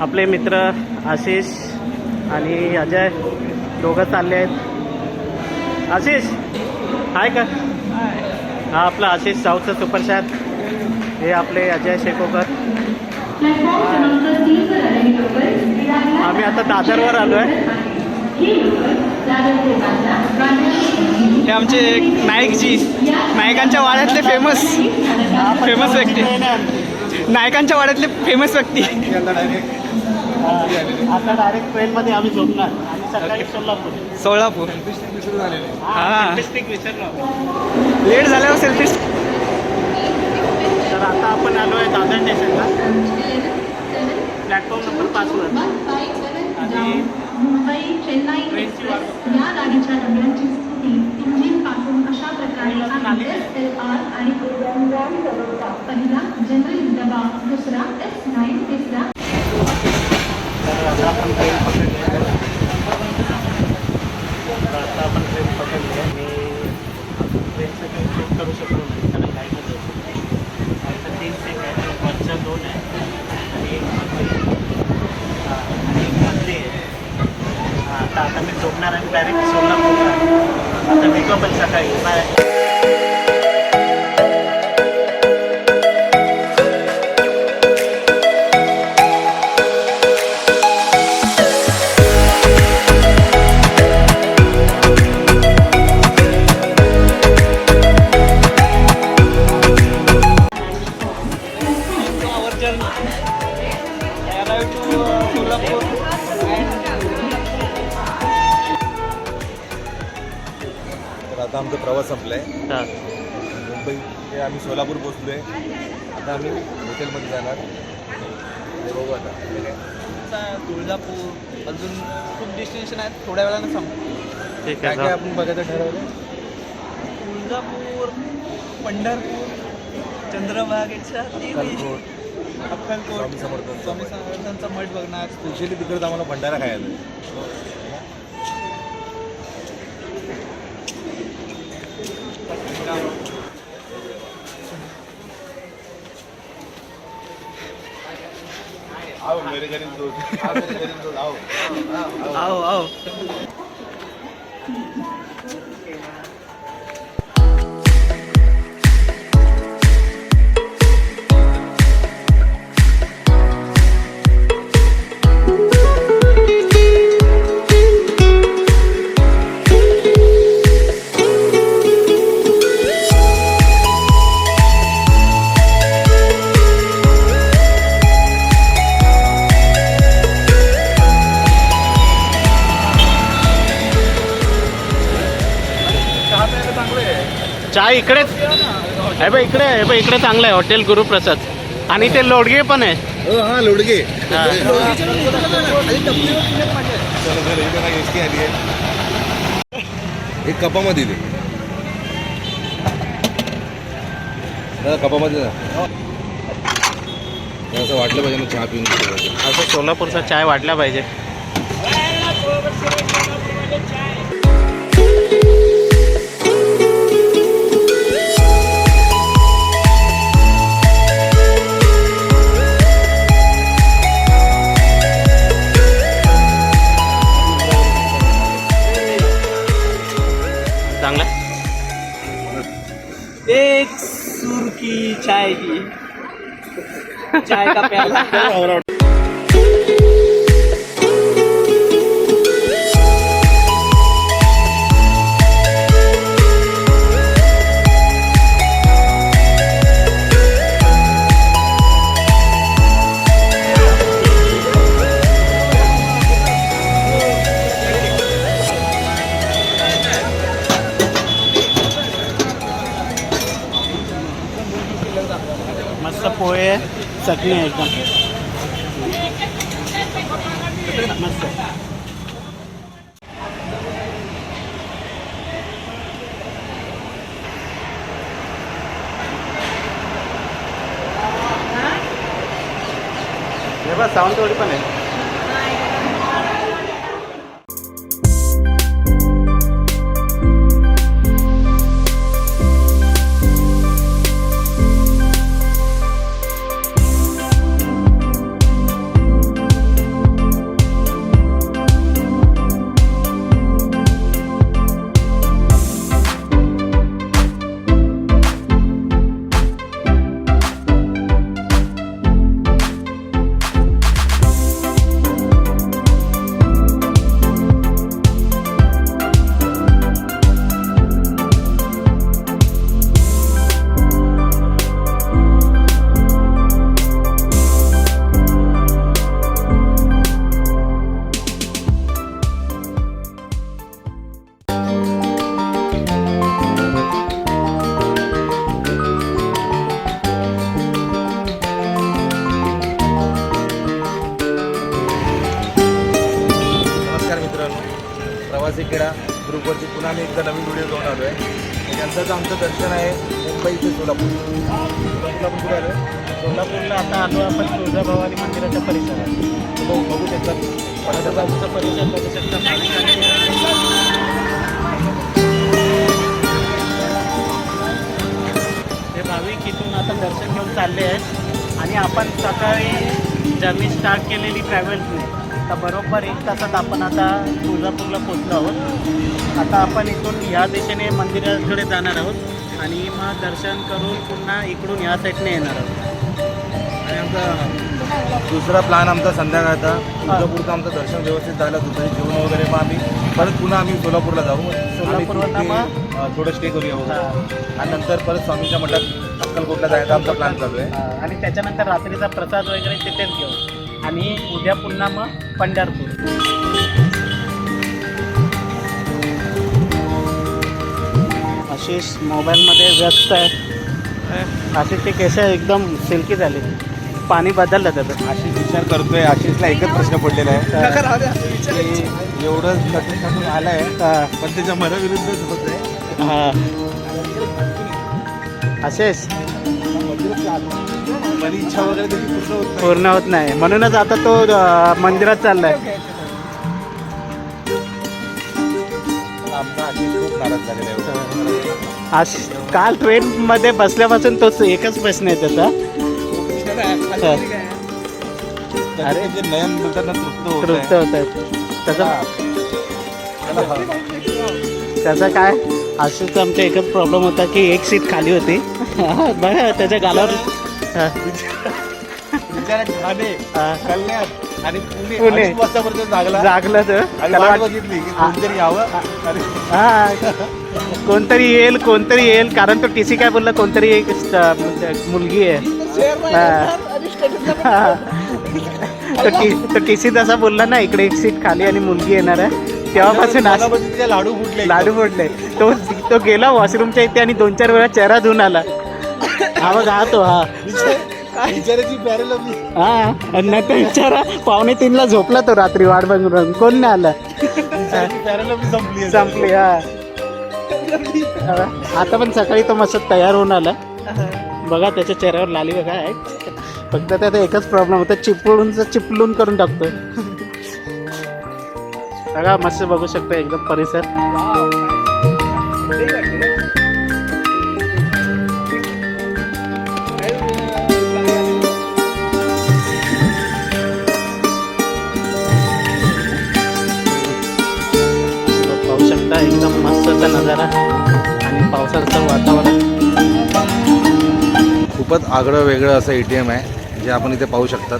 आपले मित्र आशिष आणि अजय दोघं चालले आहेत. आशिष हाय का? हा आपला आशिष साऊथचा सुपरस्टार हे आपले अजय शेकोकर. आम्ही आता दादरवर आलो आहे. हे आमचे एक नायकजी नायकांच्या वाड्यातले फेमस फेमस व्यक्ती. नायकांच्या वाड्यातले फेमस व्यक्ती. आता डायरेक्ट ट्रेनमध्ये आम्ही झोपणार. आणि सकाळी सोलापूर. सोलापूर. हा. लेट झाल्यावर सेल्फी काय काय. आपण बघायचं ठरवलं तुळजापूर पंढरपूर चंद्रभागेच्या अक्कलकोट. स्वामी समर्थांचा मठ बघणार. स्पेशली तिकडे आम्हाला भंडारा खायला आहे. आओ मेरे दोस्त. आओ आओ आओ चहा इकडेच हे बघ इकडे हे बघ इकडे चांगलं आहे हॉटेल गुरुप्रसाद. आणि ते लोडगे पण आहे. हा लोडगे. हा. आहे एक कपामध्ये दे. दादा कपामध्ये असं वाटलं पाहिजे ना चहा पिऊन. असं सोलापूरचा चाय वाटला पाहिजे. की चाय की चाय का प्याला आहे चटणी आहे एकदम मस्त हे बघ सावंतवाडी पण आहे भाविक इथून आता दर्शन घेऊन चालले आहेत. आणि आपण सकाळी जर्नी स्टार्ट केलेली ट्रॅव्हल्सने तर बरोबर एक तासात आपण आता तुळजापूरला पोचलो आहोत. आता आपण इथून ह्या दिशेने मंदिराकडे जाणार आहोत. आणि मग दर्शन करून पुन्हा इकडून ह्या साईडने येणार आहोत. आणि आमचा दुसरा प्लॅन आमचा संध्याकाळचा. तुळजापूरचं आमचं दर्शन व्यवस्थित झालं. दुसरे जेवण वगैरे मग आम्ही परत पुन्हा आम्ही सोलापूरला जाऊ. तिथे, मग? थोडं स्टे करूया. आणि नंतर परत स्वामीच्या मठात अक्कलकोटला जायचा आमचा प्लॅन चालू आहे. हा, आणि त्याच्यानंतर रात्रीचा प्रसाद वगैरे तिथेच घेऊ. आणि उद्या पुन्हा मग पंढरपूर. आशिष मोबाईलमध्ये व्यस्त आहे. आशिषचे केस एकदम सिल्की झाले. पाणी बदललं त्याचं. आशिष विचार करतोय. आशिषला एकच प्रश्न पडलेला आहे. की एवढं नटून नटून आलाय हा, पण त्याच्या मनाविरुद्धच होत आहे हा. त्याची पूर्ण होत नाही. पूर्ण होत नाही. म्हणूनच आता तो मंदिरात चाललाय. आज काल ट्रेनमध्ये बसल्यापासून तोच एकच प्रश्न आहे त्याचा अरे जे नयन बोलतात ना तृप्त होत त्याचा. त्याचा काय? आशिषचा आमचा एकच प्रॉब्लेम होता की एक सीट खाली होती. बघा त्याच्या गालावर आणि पुणे. जागला. जागलं तर बघितली कोणतरी यावं. आणि हा. कोणतरी येईल कोणतरी येईल कारण तो टी सी काय बोलला कोणतरी एक मुलगी आहे. हा. हा. तो टी तो टी सी तसा बोलला ना इकडे एक सीट खाली आणि मुलगी येणार आहे. तेव्हापासून आज- लाडू फुटले लाडू फोडले तो तो गेला वॉशरूमच्या इथे आणि दोन चार वेळा चेहरा धुवून आला. हा बघ हा तो हा. हा आणि नंतर विचारा पावणे तीनला झोपला तो रात्री वाट बघून कोण नाही आला. संपली आहे. संपली हा. आता पण सकाळी तो मस्त तयार होऊन आला. बघा त्याच्या चेहऱ्यावर लाली बघा आहे फक्त त्यात एकच प्रॉब्लेम होता चिपळून चिपलून करून टाकतो सगळा मस्त बघू शकतो एकदम परिसर. पाहू शकता एकदम मस्तचा नजारा आणि पावसाचं वातावरण. खूपच आगळं वेगळं असं ए टी एम आहे जे आपण इथे पाहू शकतात.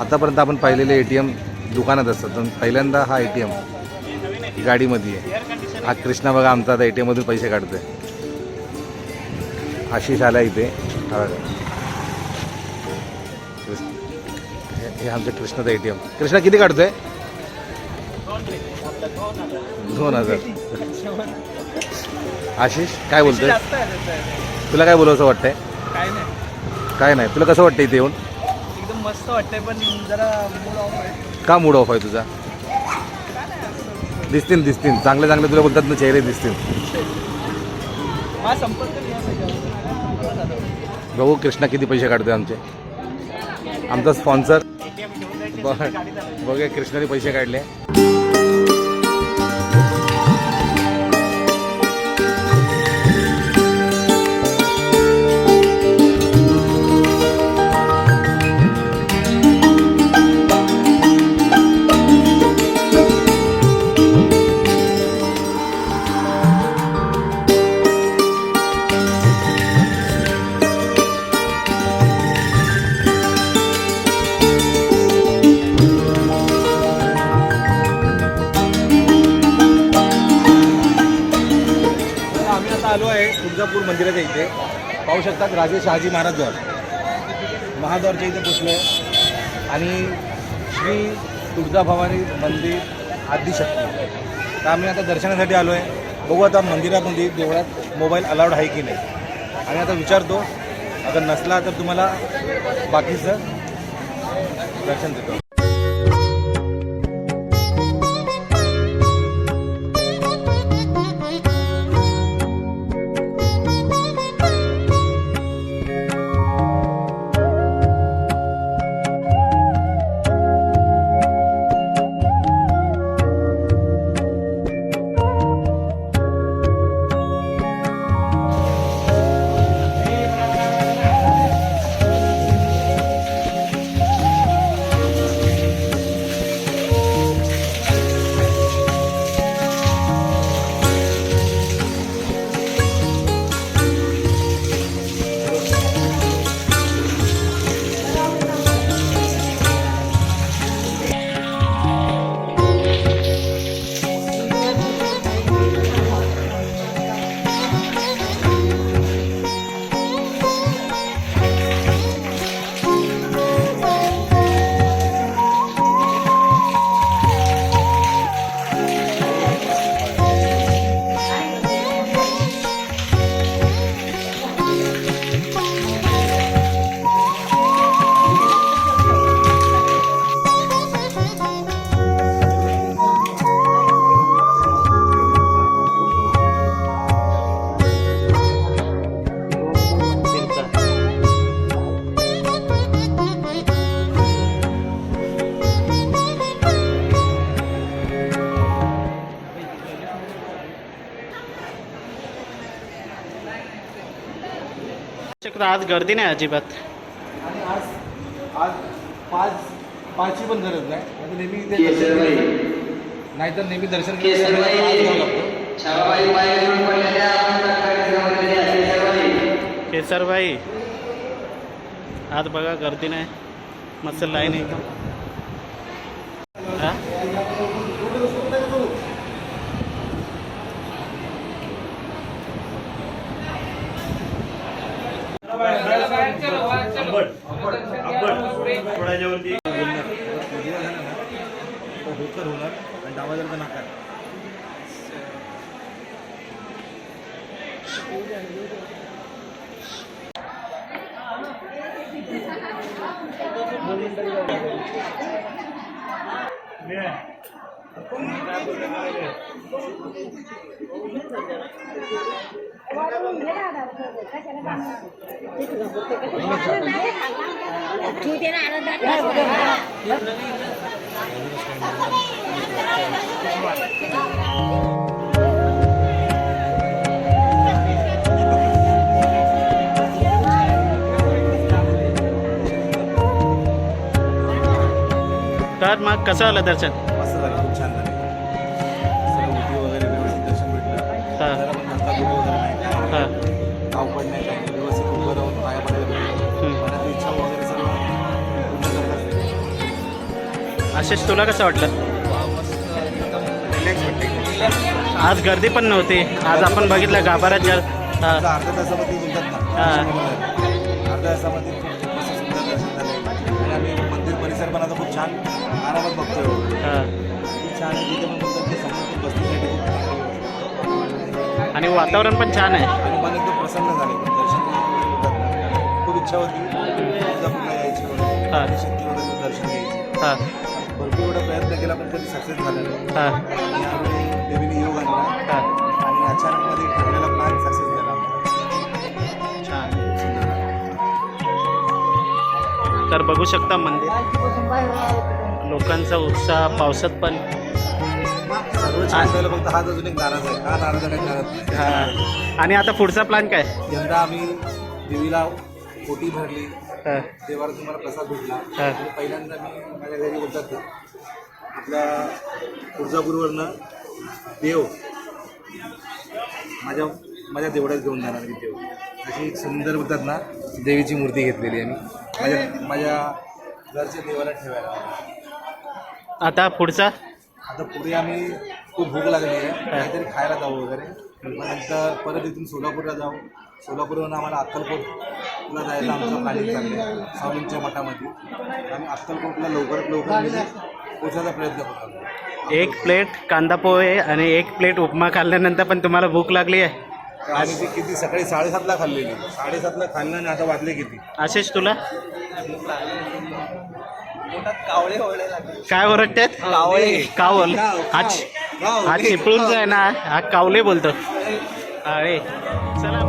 आतापर्यंत आपण पाहिलेले ए टी एम दुकानात असतात. पण पहिल्यांदा हा ए टी एम गाडीमध्ये आहे. हा कृष्णा बघा आमचा आता ए टी एममधून पैसे काढतोय. आशिष आला इथे. हा आमचं कृष्णाचं ए टी एम कृष्णा किती काढतोय? दोन हजार. आशिष काय बोलतोय? तुला काय बोलावं वाटतंय? काय नाही. काय नाही. तुला कसं वाटतं इथे येऊन? एकदम मस्त वाटतंय पण जरा मूड ऑफ आहे. का मूड ऑफ आहे तुझा? दिसतील दिसतील चांगले चांगले तुला बोलतात ना चेहरे दिसतील बघू कृष्णा किती पैसे काढतोय आमचे. आमचा स्पॉन्सर बघ बघे कृष्णाने पैसे काढले. मंदिराच्या इथे. पाहू शकतात राजे शहाजी महाराज द्वार महाद्वारच्या इथे पोचलो आहे. आणि श्री तुळजाभवानी मंदिर आदिशक्ती. तर आम्ही आता दर्शनासाठी आलो आहे बघू आता मंदिरामध्ये देवळात मोबाईल अलाउड आहे की नाही. आणि आता विचारतो अगर नसला तर तुम्हाला बाकीचं दर्शन देतो. गर्दी नाही अजिबात. आणि आज आज पाच पाचची पण गरज नाही. नाहीतर नेहमी इथे दर्शन नाहीतर नेहमी दर्शन घ्यायला पाच घ्यावं लागतं. केसरबाई. आज बघा गर्दी नाही. मस्त लाईन एकदम 对。我从你那的，我现在帮你。你这个不给，给给给给给。昨天那那那那。तर मग कसं आलं दर्शन? मस्त झालं खूप छान झालं. सगळं उटी वगैरे व्यवस्थित दर्शन भेटलं. हा. जरा पण धक्का दुखा वगैरे नाही काय हां. धावपड नाही काय नाही. व्यवस्थित उभं राहून पाया पडायला भेटलं हम्म. मनाची इच्छा वगैरे सर्व पूर्ण करत असते. आशिष तुला कसं वाटलं? रिलॅक्स आज गर्दी पण नव्हती. आज आपण बघितलं गाभाऱ्यात जर हां. आता अर्ध्या तासामध्ये हा. अर्ध्या तासामध्ये खूप मस्त सुंदर दर्शन झालं आणि आम्ही मंदिर परिसर पण आता खूप छान आरामात बघतोय. हां. छान आहे तिथे पण बोलतात की समोर खूप बसण्यासाठी खूप चांगली व्यवस्था आहे. आणि वातावरण पण छान आहे. आणि मन एकदम प्रसन्न झाले दर्शन. खूप इच्छा होती. तुळजापूरला यायची हा. आणि शक्ती वगैरे दर्शन घ्यायची. हां. भरपूर एवढा प्रयत्न केला पण कधी सक्सेस झाला नाही. हां. आणि यावेळी देवीने योग आणला. हां. आणि अचानकमध्ये ठरलेला प्लॅन सक्सेस झाला छान. तर बघू शकता मंदिर. लोकांचा उत्साह पावसात पण फक्त हाच अजून एक नाराज आहे. हा नाराज नाराज. हां. आणि आता पुढचा प्लॅन काय? यंदा आम्ही देवीला पोटी भरली. हां. देवाला तुम्हाला प्रसाद भेटला. हा. आणि पहिल्यांदा मी माझ्या घरी बोलतात आपल्या तुळजापूरवरनं देव माझ्या माझ्या देवळात घेऊन जाणार मी देव. अशी एक सुंदर बोलतात ना देवीची मूर्ती घेतलेली आहे मी. माझ्या माझ्या घरच्या देवाला ठेवायला आता पुढचा? आता पुढे आम्ही खूप भूक लागली आहे. काहीतरी खायला जाऊ वगैरे. मग नंतर परत इथून सोलापूरला जाऊ. सोलापूरवरून आम्हाला अक्कलकोटला जायला आमचं प्लॅनिंग चाललं आहे. स्वामींच्या मठामध्ये. आम्ही अक्कलकोटला लवकरात लवकर म्हणजे पोचायचा प्रयत्न करतो एक प्लेट कांदा पोहे आणि एक प्लेट उपमा खाल्ल्यानंतर पण तुम्हाला भूक लागली आहे? आणि ती किती सकाळी साडेसातला खाल्लेली. साडेसातला खाल्लं आणि आता वाजले किती? आशिष तुला? कावळे लागले. काय ओरडतात कावळे. कावल. काव, काव, चि- काव, हे, चिपळूणचा काव. आहे ना हा कावले बोलतो. अरे. चला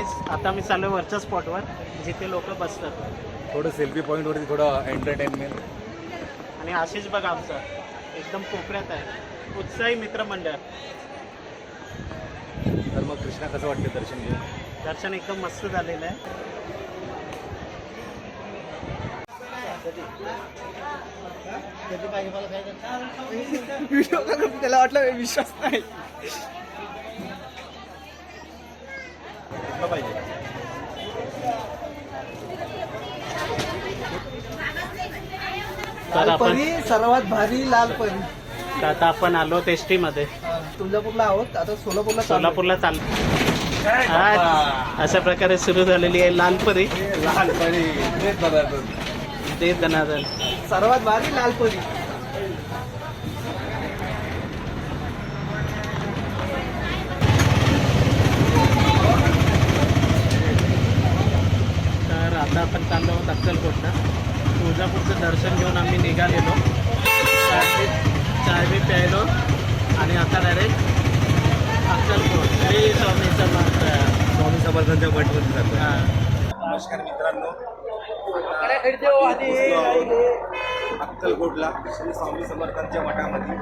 मी आता मी चालू वरच्या स्पॉटवर जिथे लोक बसतात. थोडं सेल्फी पॉईंटवरती थोडं एंटरटेनमेंट आणि आशिष बघा आमचा एकदम कोपऱ्यात आहे. उत्साही मित्रमंडळ तर मग कृष्णा कसं वाटतं दर्शन घेऊन? दर्शन एकदम मस्त झालेलं आहे. त्याला वाटलं विश्वास नाही. घेतलं पाहिजे. तर आपण परी सर्वात भारी लाल परी तर आता आपण आलो टेस्टी मध्ये तुळजापूरला आहोत. आता सोलापूरला. सोलापूरला चाल आज अशा प्रकारे सुरू झालेली आहे लालपरी. लहानपणी तेच दनादन सर्वात भारी लाल परी आता आपण चाललो आहोत अक्कलकोटला. तुळजापूरचं दर्शन घेऊन आम्ही निघालेलो. चाय चाय बी प्यायलो आणि आता डायरेक्ट अक्कलकोट. श्री स्वामी समर्थ. स्वामी समर्थांच्या मठमध्ये जातो. हां. नमस्कार मित्रांनो. अक्कलकोटला श्री स्वामी समर्थांच्या मठामध्ये.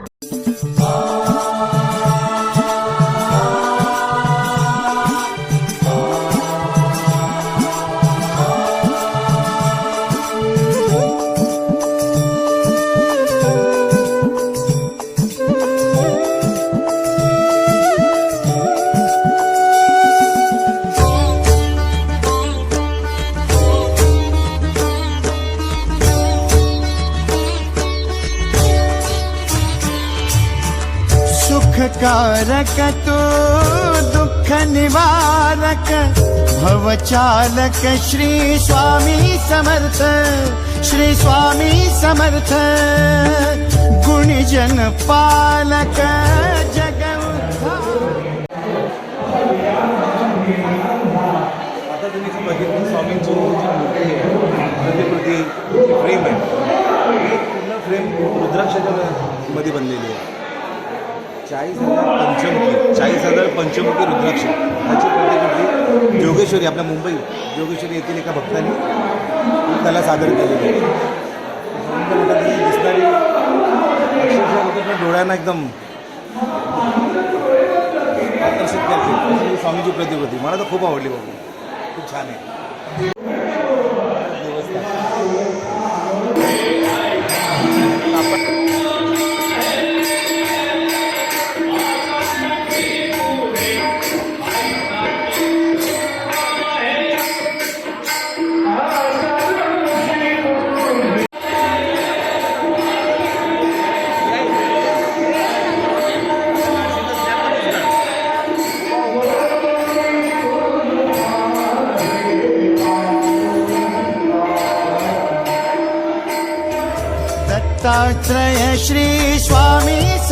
भवचालक श्री स्वामी समर्थ श्री स्वामी समर्थ गुणिजन पालक जग आता तुम्ही जी स्वामींची जी मूर्ती आहे प्रतिकृती फ्रेम आहे पूर्ण फ्रेम रुद्राक्षाच्या मध्ये बनलेली आहे. चाळीस हजार पंचमुखी चाळीस हजार पंचमुखी रुद्राक्ष. ह्याची प्रतिकृती जोगेश्वरी आपल्या मुंबई. जोगेश्वरी येथील एका भक्तांनी त्याला सादर केलेली आहे दिसणारी अक्षरशः डोळ्यांना एकदम आकर्षित करते. स्वामीची प्रतिकृती. मला तर खूप आवडली बाबू. खूप छान आहे.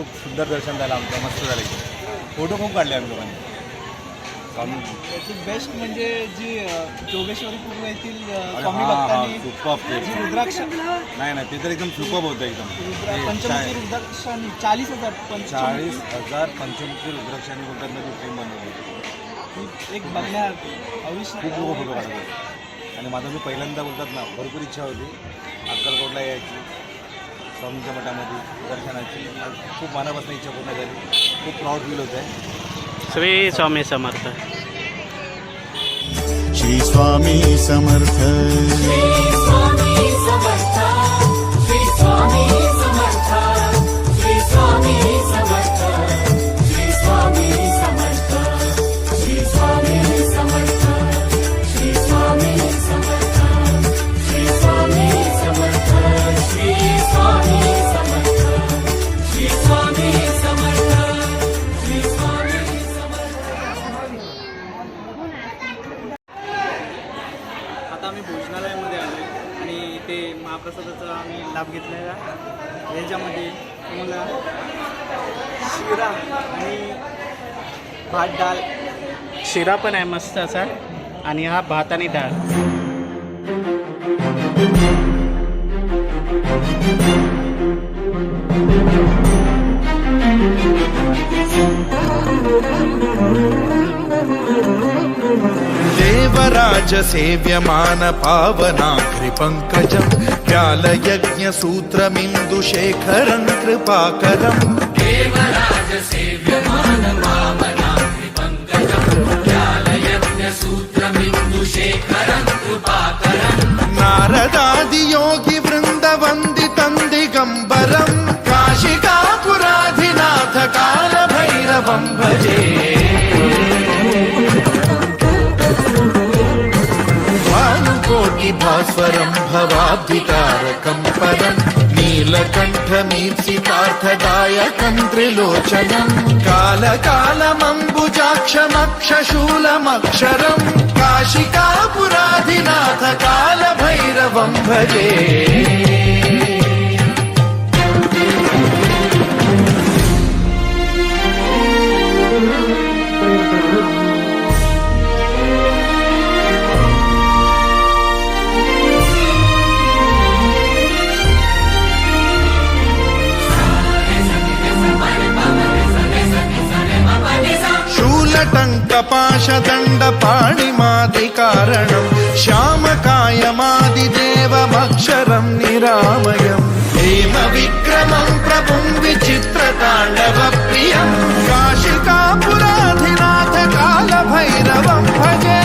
खूप सुंदर दर्शन झालं आमचं मस्त झालं. फोटो खूप काढले आम्ही लोकांनी. याची बेस्ट म्हणजे जी अ, जोगेश्वरी पूर्व येथील अ, अरे स्वामी हा, हा, भक्तांनी superb ते. जी रुद्राक्ष नाही नाही ते तर एकदम सुपर होतं एकदम. रुद्रा- पंचमुखी चाळीस- रुद्राक्षांनी चाळीस हजार पंचमुखी चाळीस हजार पंचमुखी रुद्राक्षांनी बोलतात ना ती फ्रेम बनवली एक बघण्यात अविश्वास खूप लोक फोटो आणि माझं मी पहिल्यांदा बोलतात ना भरपूर इच्छा होती. अक्कलकोटला यायची. स्वामींच्या मठामध्ये दर्शनाची खूप मनापासून इच्छा पूर्ण झाली. खूप प्राऊड फील होत आहे श्री स्वामी समर्थ. श्री स्वामी समर्थ. शिरा पण आहे मस्त असा. आणि हा भात आणि डाळ. देवराज सेव्यमान पावनाघ्रिपङ्कजम् व्यालयज्ञसूत्रमिन्दुशेखरम् कृपाकरम्। నిన్ను శేఖరం కృపాకరం. నారదాది యోగి వృంద వంది తంది గంబరం. కాశికాపురాధినాథ కాల భైరవం భజే భాస్వరం భవాబ్ధికారకం పరం నీలకంఠమీప్సితార్థదాయకం త్రిలోచనం కాలకాలమంబుజాక్షమక్షశూలమక్షరం కాశికాపురాధినాథ కాలభైరవం భజే भजे शूलटङ्कपाशदण्डपाणिमादिकारणं श्यामकायमादिदेवमक्षरं निरामयम् हेमविक्रमं प्रभुं विचित्रताण्डवप्रियं काशिकापुराधिनाथ कालभैरवं भजे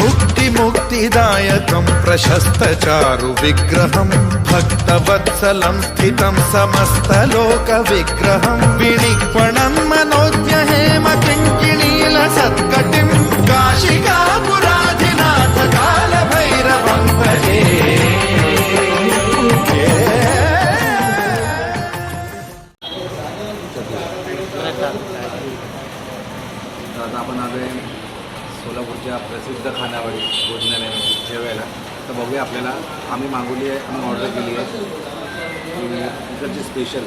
मुक्तिमुक्तिदायकं प्रशस्तचारु विग्रहं भक्तवत्सलं स्थितं समस्तलोकविग्रहं विणिक्वणं त्या प्रसिद्ध खानावळी भोजनालयामध्ये जेवायला. तर बघूया आपल्याला आम्ही मागवली आहे आम्ही ऑर्डर केली आहे. इकडची स्पेशल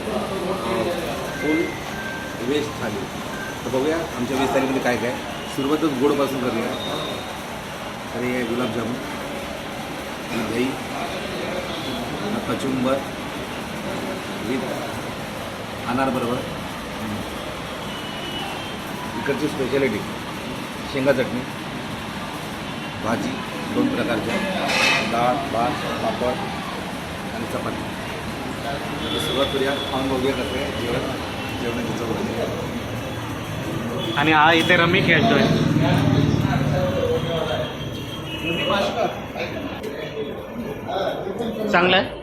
फुल वेज थाली. तर बघूया आमच्या वीस थालीमध्ये काय काय. सुरुवातच गोडपासून करूया. तर हे आहे गुलाबजामुन आणि दही कचुंबर विथ अनारबरोबर इकडची स्पेशालिटी शेंगा चटणी. भाजी दोन प्रकारच्या डाळ भात पापड आणि चपाती. सुरुवात करूया. खाऊन बघूया कसं आहे. जेवण जेवणाची चव. आणि हा इथे रमी खेळतोय. चांगलं आहे?